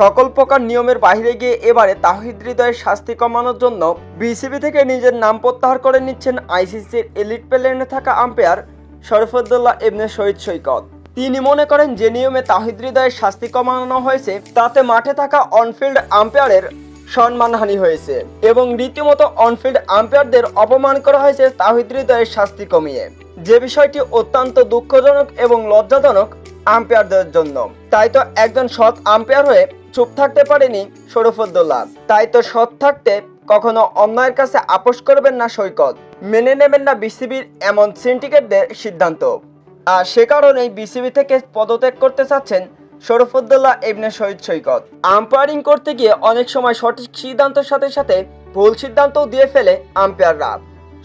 সকল প্রকার নিয়মের বাইরে গিয়ে এবারে তাহিদ হৃদয়ের শাস্তি কমানোর জন্য বিসিবি থেকে নিজের নাম প্রত্যাহার করে নিচ্ছেন আইসিসির এলিট প্লেনে থাকা আম্পায়ার শরফুদ্দোল্লাহ ইবনে শহীদ সৈকত। তিনি মনে করেন যে নিয়মে তাহিদ হৃদয়ের শাস্তি কমানো হয়েছে, তাতে মাঠে থাকা অনফিল্ড আম্পায়ারের সম্মানহানি হয়েছে এবং রীতিমতো অনফিল্ড আম্পায়ারদের অপমান করা হয়েছে তাহিদ হৃদয়ের শাস্তি কমিয়ে। যে বিষয়টি অত্যন্ত দুঃখজনক এবং লজ্জাজনক আম্পায়ারদের জন্য। তাই তো একজন সৎ আম্পায়ার হয়ে চুপ থাকতে পারেনি শরফুদ্দোল্লাহ তাই তো সৎ থাকতে কখনো অন্যায়ের কাছে আপোষ করবেন না সৈকত। মেনে নেবেন না বিসিবির এমন সিন্ডিকেটদের সিদ্ধান্ত। আর সে কারণেই বিসিবি থেকে পদত্যাগ করতে চাচ্ছেন শরফুদ্দোল্লাহ ইবনে শহীদ সৈকত। আম্পায়ারিং করতে গিয়ে অনেক সময় সঠিক সিদ্ধান্তের সাথে সাথে ভুল সিদ্ধান্তও দিয়ে ফেলে আম্পায়াররা।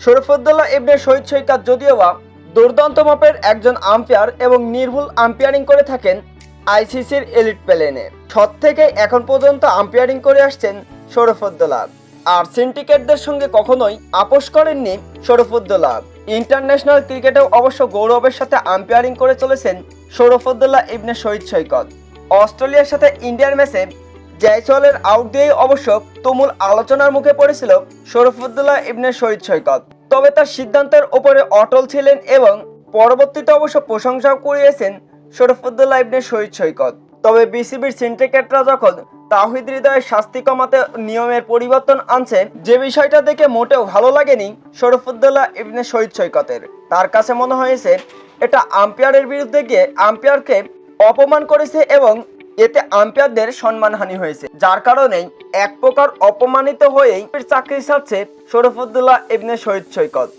শরফুদ্দোল্লাহ ইবনে শহীদ সৈকত যদিও বা দুর্দান্ত মাপের একজন আম্পায়ার এবং নির্ভুল আম্পায়ারিং করে থাকেন আইসিসির এলিট প্লেনে। সৎ থেকে এখন পর্যন্ত আম্পায়ারিং করে আসছেন শরফুদ্দোল্লাহ আর সিন্ডিকেটদের সঙ্গে কখনোই আপোষ করেননি শরফুদ্দোল্লাহ ইন্টারন্যাশনাল ক্রিকেটেও অবশ্য গৌরবের সাথে আম্পায়ারিং করে চলেছেন শরফুদ্দোল্লাহ ইবনে শহীদ সৈকত। অস্ট্রেলিয়ার সাথে ইন্ডিয়ার ম্যাচে জয়সওয়ালের আউট দিয়েই অবশ্য তুমুল আলোচনার মুখে পড়েছিল শরফুদ্দোল্লাহ ইবনে শহীদ সৈকত। তবে তার সিদ্ধান্তের ওপরে অটল ছিলেন এবং পরবর্তীতে অবশ্য প্রশংসাও করিয়েছেন শরফুদ্দোল্লাহ ইবনে শহীদ সৈকত। তবে বিসিবির সিন্ডিকেটরা যখন তাহিদ হৃদয়ের শাস্তি কমাতে নিয়মের পরিবর্তন আনছে, যে বিষয়টা দেখে মোটেও ভালো লাগেনি শরফুদ্দোল্লাহ ইবনে শহীদ সৈকতের। তার কাছে মনে হয়েছে, এটা আম্পায়ারের বিরুদ্ধে গিয়ে আম্পায়ারকে অপমান করেছে এবং এতে আম্পায়ারদের সম্মানহানি হয়েছে। যার কারণে এক প্রকার অপমানিত হয়েই চাকরি ছাড়ছে শরফুদ্দুল্লাহ ইবনে শহীদ সৈকত।